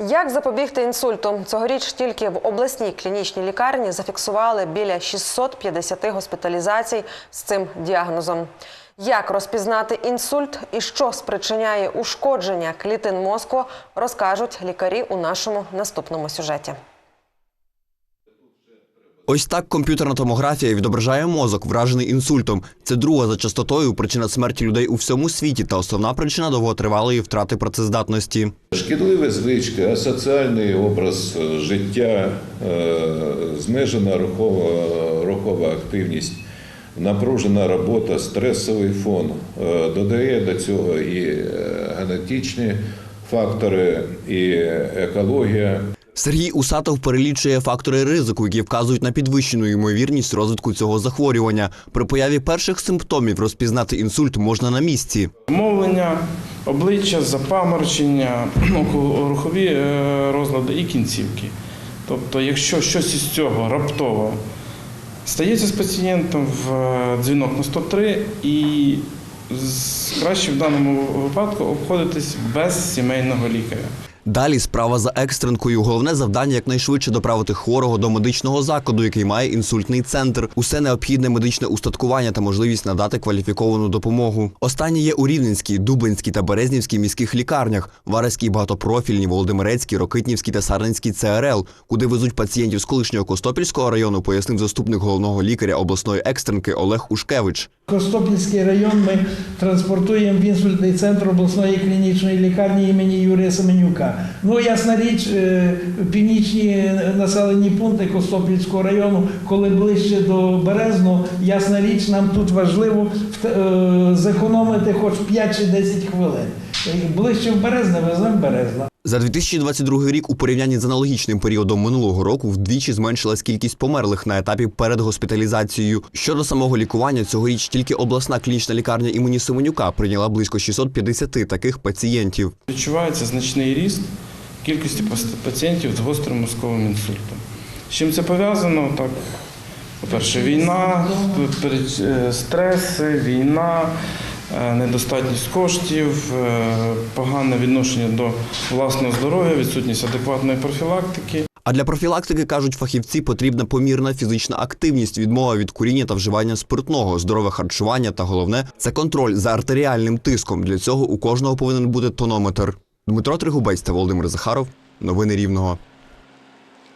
Як запобігти інсульту? Цьогоріч тільки в обласній клінічній лікарні зафіксували біля 650 госпіталізацій з цим діагнозом. Як розпізнати інсульт і що спричиняє ушкодження клітин мозку, розкажуть лікарі у нашому наступному сюжеті. Ось так комп'ютерна томографія відображає мозок, вражений інсультом. Це друга за частотою причина смерті людей у всьому світі та основна причина довготривалої втрати працездатності. Шкідливі звички, асоціальний образ е, життя, е, знижена рухова, рухова активність, напружена робота, стресовий фон. Е, Додає до цього і генетичні фактори, і екологія. Сергій Усатов перелічує фактори ризику, які вказують на підвищену ймовірність розвитку цього захворювання. При появі перших симптомів розпізнати інсульт можна на місці. Мовлення, обличчя, запаморочення, рухові е, розлади і кінцівки. Тобто, якщо щось із цього раптово стається з пацієнтом в е, дзвінок на 103 і краще в даному випадку обходитись без сімейного лікаря. Далі справа за екстренкою. Головне завдання якнайшвидше доправити хворого до медичного закладу, який має інсультний центр. Усе необхідне медичне устаткування та можливість надати кваліфіковану допомогу. Останні є у Рівненській, Дубинській та Березнівській міських лікарнях, Вареській багатопрофільній, Володимирецькій, Рокитнівській та Сарненській ЦРЛ, куди везуть пацієнтів з колишнього Костопільського району, пояснив заступник головного лікаря обласної екстренки Олег Ушкевич. Костопільський район ми транспортуємо в інсультний центр обласної клінічної лікарні імені Юрія Семенюка. Ну, ясна річ, е, північні населені пункти Костопільського району, коли ближче до Березного, ясна річ, нам тут важливо е, зекономити хоч 5 чи 10 хвилин. Ближче в Березне веземо Березна. За 2022 рік у порівнянні з аналогічним періодом минулого року вдвічі зменшилась кількість померлих на етапі перед госпіталізацією. Щодо самого лікування, цьогоріч тільки обласна клінічна лікарня імені Семенюка прийняла близько 650 таких пацієнтів. Відчувається значний ріст кількості пацієнтів з гострим мозковим інсультом. З чим це пов'язано? Так, по-перше, війна, е, стреси, війна, недостатність коштів, е, погане відношення до власного здоров'я, відсутність адекватної профілактики. А для профілактики кажуть фахівці, потрібна помірна фізична активність, відмова від куріння та вживання спиртного, здорове харчування та головне це контроль за артеріальним тиском. Для цього у кожного повинен бути тонометр. Дмитро Тригубець та Володимир Захаров. Новини Рівного.